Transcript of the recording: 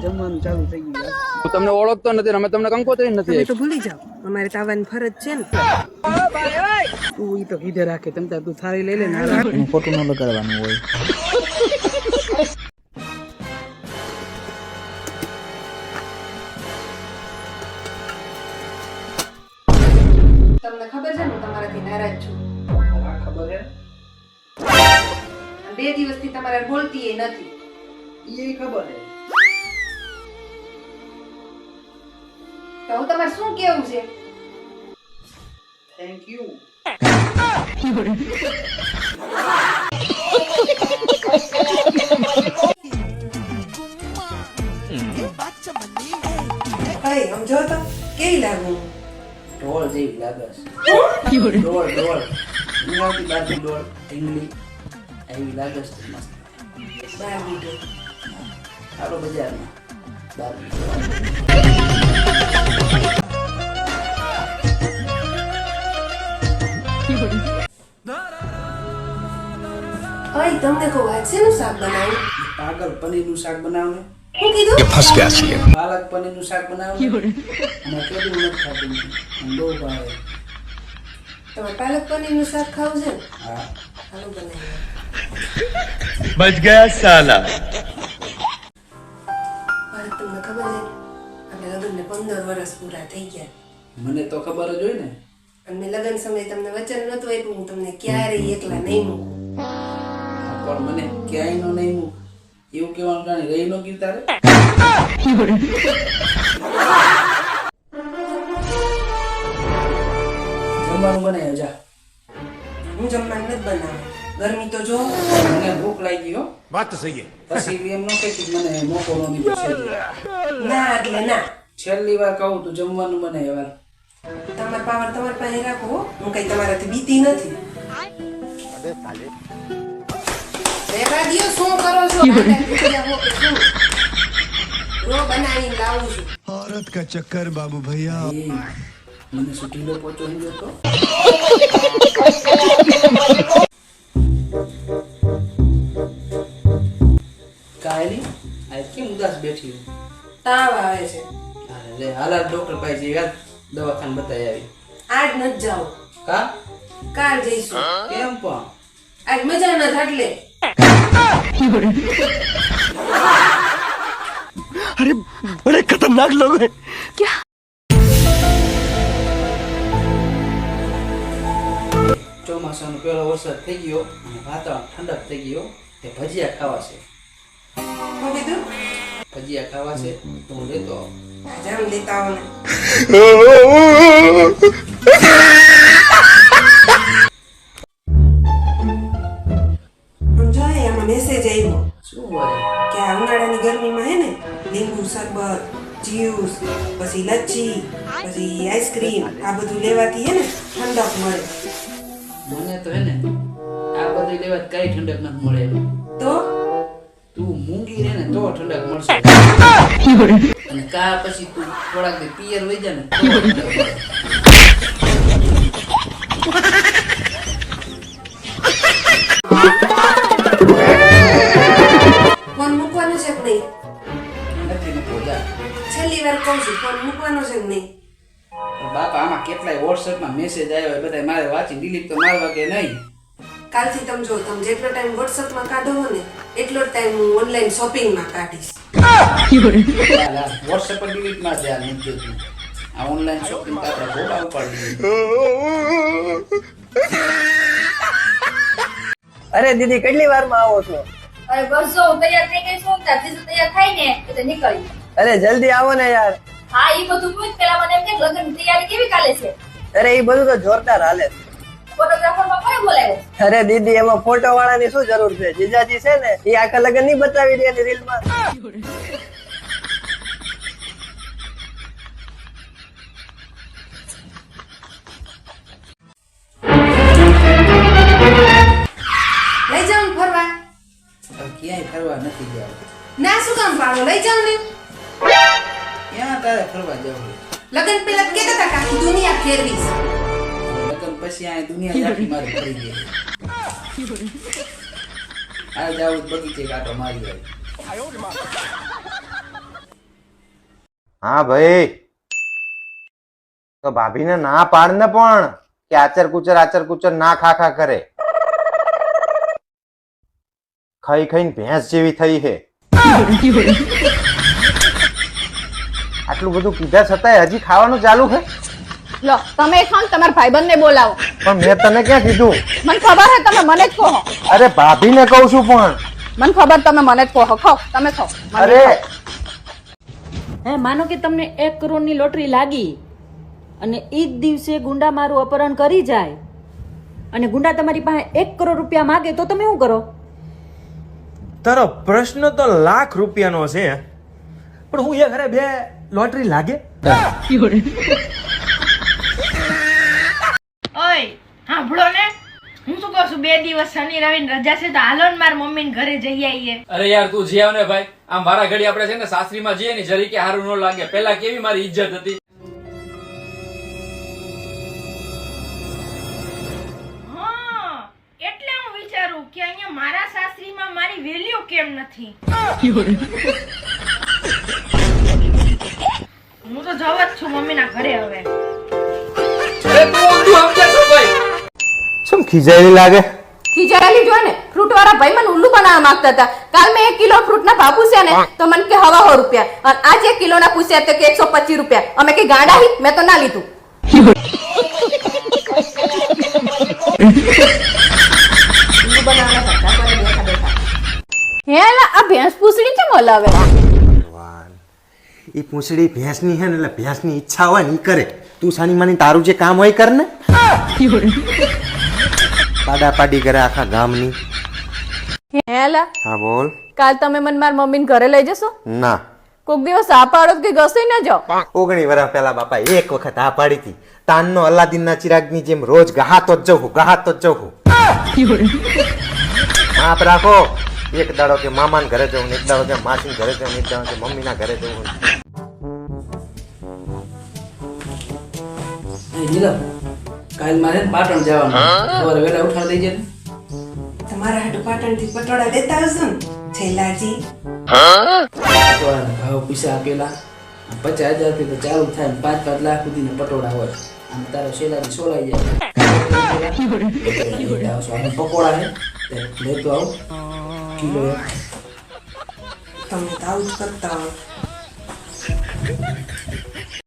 જમવાનું ચાલુ થઈ ગયું. હું તમને ઓળખતો નથી અમે તમને કંકોત્રી નથી તો ભૂલી જાઓ. અમારે તો આવવાની ફરજ છે ને. તું ઈ તો કીધે રાખે તમ તાર તું થાળી લઈ લે ને. ખોટું ન લગાડવાનું હોય. તમને ખબર છે ને હું તમારાથી નારાજ છું. હા, ખબર છે બે દિવસથી તમારે બોલતી એ નથી. એ ખબર છે. તો હું તમારે શું કેવું છે? થેન્ક યુ સમજો તો કેવી લાગુ? ઢોળ જેવી લાગે છે. ઢોળ ઢોળ ઉનાળતી બાજુ ઢોળ ઢીંગલી એવી લાગે છે મસ્ત. બાર વીઘે હાલો બજારમાં બાર અરે તમને કહું આજ શેનું શાક બનાવું પાગલ પનીરનું શાક બનાવ કે ફસ ગયા છીએ. પાલક પનીરનું શાક બનાવ્યું અને તમે પાલક પનીરનું શાક ખાવ છે? હા. હાલો બચ ગયા સાલા. તમને ખબર છે? આપણે લગ્નને પંદર વર્ષ પૂરા થઈ ગયા. મને તો ખબર જ હોય ને. અને લગ્ન સમયે તમને વચન નહોતું આપ્યું. હું તમને ક્યારેય એકલા નહીં મૂકું. પણ મને ક્યાંય નો નહીં મૂકું. એવું કેવાનું કારણે રહી નો ગીર તારે? જમવાનું બને હજા હું જમવાનું નથી બનાવ. ગરમી તો જો. મને ભૂખ લાગી ગયો વાત તો સહી પછી એમ નો કઈ મને મોકો નો દીધો છે ના એટલે ના. છેલ્લી વાર કહું તું જમવાનું બનાવ્યો વાર તમાર પાવર તમાર પાસે રાખો હું. કઈ તમારાથી બીતી નથી. અરે સાલે રહેવા દ્યો, શું કરો છો આટા ભૂખ્યા હો કે શું? રો બનાવીને લાવું છું औरत का चक्कर बाबू भैया એ મને શું ઢીલો પોચો નહીં જતો કાયલી આ કેમ ઉદાસ બેઠી હું? તાવ આવે છે હાલે લે હાલા ડોક્ટર પાસે જઈ યાર દવાખાને બતાવી આવી આજ નથી જાઓ કા કાલ જઈશું કેમ પણ આજ મજા નથી એટલે अरे बड़े खतरनाक लोग हैं ચોમાસાનો પહેલો વરસાદ થઈ ગયો અને વાતાવરણ ઠંડક થઈ ગયો તે ભજીયા ખાવા છે શું કીધું ભજીયા ખાવા છે તો હું લેતો આવું. જામ લેતા આવો શરબત જ્યુસ પછી લચ્છી પછી આઈસ્ક્રીમ આ બધું લેવાથી હે ને ઠંડક મળે. મને તો હે ને આ બધું લેવા કઈ ઠંડક નથી મળે. તો? તું મૂંગી રહે ને તો ઠંડક મળશે. અને કા પછી તું થોડાક પિયર વઈ જા ને છેલ્લી વાર કહું છું ફોન મૂકવાનો છે કે નહીં. બાપા આમાં કેટલાય વોટ્સએપમાં મેસેજ આવ્યો હોય બધા મારે વાંચી ડિલીટ તો મારવા કે નહીં? કાલથી તમે જો તમે જેટલો ટાઈમ વોટ્સઅપમાં કાઢો હો ને એટલો ટાઈમ હું ઓનલાઈન શોપિંગમાં કાઢીશ. વોટ્સએપ પર ડિલીટ માર દે આ જોતું. આ ઓનલાઈન શોપિંગ તો આપણે આવું પડ્યું અરે દીદી કેટલી વારમાં આવો છો? અરે બસ જો તૈયાર થઈ ગઈ છું ત્યારથી જો તૈયાર થાય ને એટલે નીકળી અરે જલ્દી આવો ને યાર. હા એ બધું પૂછ. પેલા મને એમ કે લગ્ન તૈયારી કેવી ચાલે છે? અરે એ બધું તો જોરદાર હાલે છે. અરે દીદી એમાં ફોટો વાળાની શું જરૂર છે? જીજાજી છે ને એ આખા લગન નહીં બતાવી દે એની રીલમાં. લઈ જાઉં ફરવા? ક્યાંય ફરવા નથી ગયા. ના શું કામ પાડો લઈ જાઉં ને? તારે ફરવા જવું. લગ્ન પેલા કહેતા હતા કે આખી દુનિયા ફેરવીશ પછી આ દુનિયા આખી મારી ફરી ગઈ. આ જાવ બગીચે કાંટો મારી આવી હા ભાઈ. તો ભાભીને ના પાડ ને પણ કે આચર કુચર આચર કુચર ના ખા ખા કરે. ખાઈ ખાઈને ભેંસ જેવી થઈ છે. આટલું બધું કીધા છતાંય હજી ખાવાનું ચાલુ છે? લો તમે ખાઓ ને તમારા ભાઈબંધને બોલાવો. પણ મેં તને ક્યાં કીધું? મને ખબર છે તમે મને જ કહો. અરે ભાભીને કહું છું પણ. મને ખબર તમે મને જ કહો. ખાઓ તમે ખાઓ. મને અરે. હે માનો કે તમને એક કરોડની લોટરી લાગી અને એ જ દિવસે ગુંડા મારું અપહરણ કરી જાય અને ગુંડા તમારી પાસે એક કરોડ રૂપિયા માગે તો તમે શું કરો? તારો પ્રશ્ન તો લાખ રૂપિયાનો છે પણ હું એ ઘરે બે લોટરી લાગે? ઓય સાંભળો ને. હું શું કહું છું બે દિવસ શનિ રવિ રજા છે તો હાલો ને મારા મમ્મી ઘરે જઈ આવીએ. અરે યાર તું જી આવ ને ભાઈ. આમ મારા ઘડી આપણે છે ને સાસરીમાં જઈએ ને જરી કે સારું ન લાગે. પેલા કેવી મારી ઈજ્જત હતી? હા એટલે હું વિચારું કે અહીંયા મારા સાસરીમાં મારી વેલ્યુ કેમ નથી? હું તો જવા જ છું મમ્મીના ઘરે હવે. અરે તું ઊંધું સમજે છો ભાઈ. શું ખીજાયેલી લાગે? ખીજાયેલી જો ને ફ્રૂટ વાળા ભાઈ મને ઉલ્લુ બનાવવા માંગતા હતા. કાલ મેં એક કિલો ફ્રૂટ ના ભાવ પૂછ્યા ને તો મને કે હવા સો રૂપિયા. અને આજે એક કિલો ના પૂછ્યા તો કે એકસો પચીસ રૂપિયા. અમે કે ગાંડા હી મેં તો ના લીધું. ઉલ્લુ બનાવવાના ધંધા કરે બેઠા બેઠા. હે આ ભેંસ પૂછડી કેમ હલાવે? એ પૂંછડી ભેંસની હે ને એટલે ભેંસની ઈચ્છા હોય ને એ કરે. તું સાની માની તારું જે કામ હોય કર ને પાડા પાડી કરે આખા ગામની. હેલા. હા બોલ. કાલ તમે મને માર મમ્મીને ઘરે લઈ જશો? ના. કોક દિવસ આ પાડો કે ઘસી ન જાઓ? ઓગણી વર્ષ પહેલા બાપા એક વખત આ પાડી હતી. તાનનો અલ્લાદીનના ચિરાગની જેમ રોજ ગહાતો જ જવું ગહાતો જ જવું માપ રાખો. એક દાડો કે મામાને ઘરે જવું ને એક દાડો કે માસીને ઘરે જવું એક દાડો કે મમ્મીના ઘરે જવું નીલમ કાલ મારે પાટણ જવાનું. સવારે વહેલા ઉઠાડી દેજે ને. તમારા હાટુ પાટણથી પટોળા લેતા આવશો ને છેલ્લાજી. ભાવ પૈસા આપેલા. પચાસ હજારથી તો ચાલુ થાય ને પાંચ પાંચ લાખ સુધીના પટોળા હોય. આમ તારો શેલાજી સોલાઈ જાય. પકોડા હે તે આવ. કિલો એક તમે તો આવું જ કરતા હો